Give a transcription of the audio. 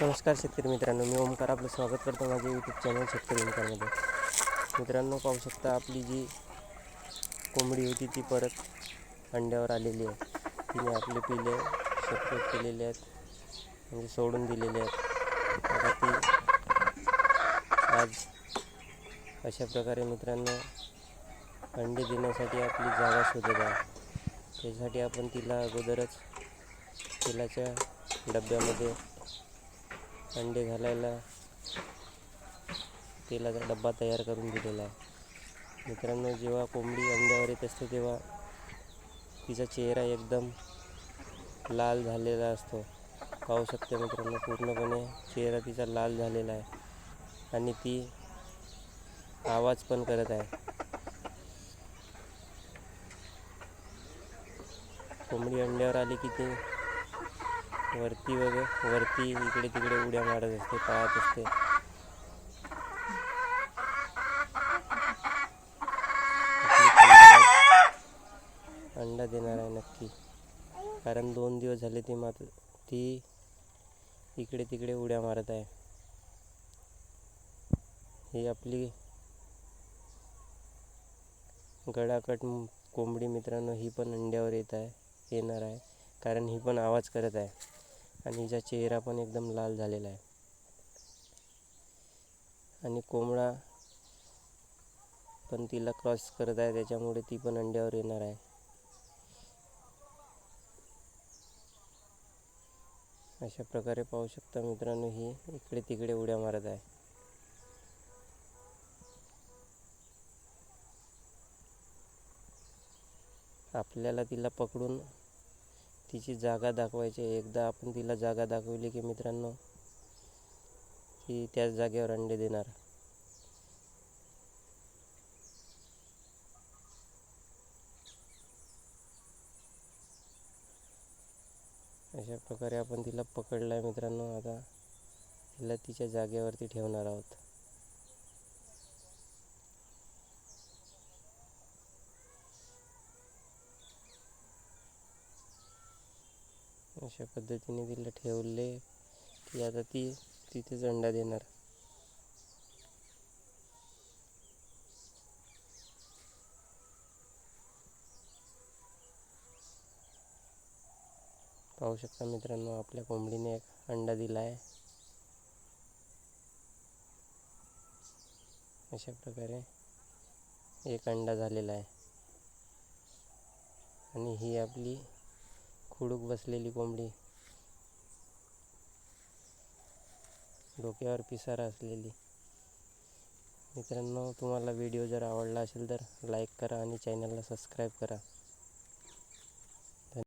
नमस्कार शेतकरी मित्रांनो मी ओमकार आपलं स्वागत करतो माझ्या यूट्यूब चॅनल शेतकरी ओमकारमध्ये मित्रांनो पाहू शकता आपली जी कोंबडी होती ती परत अंड्यावर आलेली आहे. तिने आपले पिले सेपरेट केलेले आहेत म्हणजे सोडून दिलेले आहेत. आता ती आज अशा प्रकारे मित्रांनो अंडे देण्यासाठी आपली जागा शोधत आहे. त्यासाठी आपण तिला अगोदरच तेलाच्या डब्यामध्ये अंडे घालायला. तेलाचा डब्बा तयार करून दिलेला. आहे मित्रांनो जेव्हा कोंबडी अंड्यावर येत असते तेव्हा तिचा चेहरा एकदम लाल झालेला असतो. पाहू शकते मित्रांनो पूर्णपणे चेहरा तिचा लाल झालेला आहे आणि ती आवाज पण करत आहे. कोंबडी अंड्यावर आली की ती वरती वगैरे वरती इकडे तिकडे उड्या मारत असते पाहत असते. अंडा देणार आहे नक्की. कारण दोन दिवस झाले ती मात्र ती इकडे तिकडे उड्या मारत आहे. ही आपली गडाकट कोंबडी मित्रांनो ही पण अंड्यावर येत आहे येणार आहे. कारण ही पण आवाज करत आहे. आणि हिचा चेहरा पण एकदम लाल झालेला आहे. आणि कोंबडा पण तिला क्रॉस करत आहे त्याच्यामुळे ती पण अंड्यावर येणार आहे. अशा प्रकारे पाहू शकता मित्रांनो ही इकडे तिकडे उड्या मारत आहे. आपल्याला तिला पकडून तिची जागा दाखवायची आहे. एकदा आपण तिला जागा दाखवली की मित्रांनो ती त्याच जागेवर अंडे देणार. अशा प्रकारे आपण तिला पकडलं आहे मित्रांनो. आता तिला तिच्या जागेवरती ठेवणार आहोत. अशा पद्धतीने तिला ठेवले की आता ती तिथेच अंडा देणार. पाहू शकता मित्रांनो आपल्या कोंबडीने एक अंडा दिला आहे अशा प्रकारे एक अंडा झालेला आहे. आणि ही आपली खुडूक बसलेली कोंबडी. डोक्यावर पिसारा असलेली. मित्रांनो तुम्हाला व्हिडिओ जर आवडला असेल तर लाईक करा आणि चॅनलला सबस्क्राईब करा.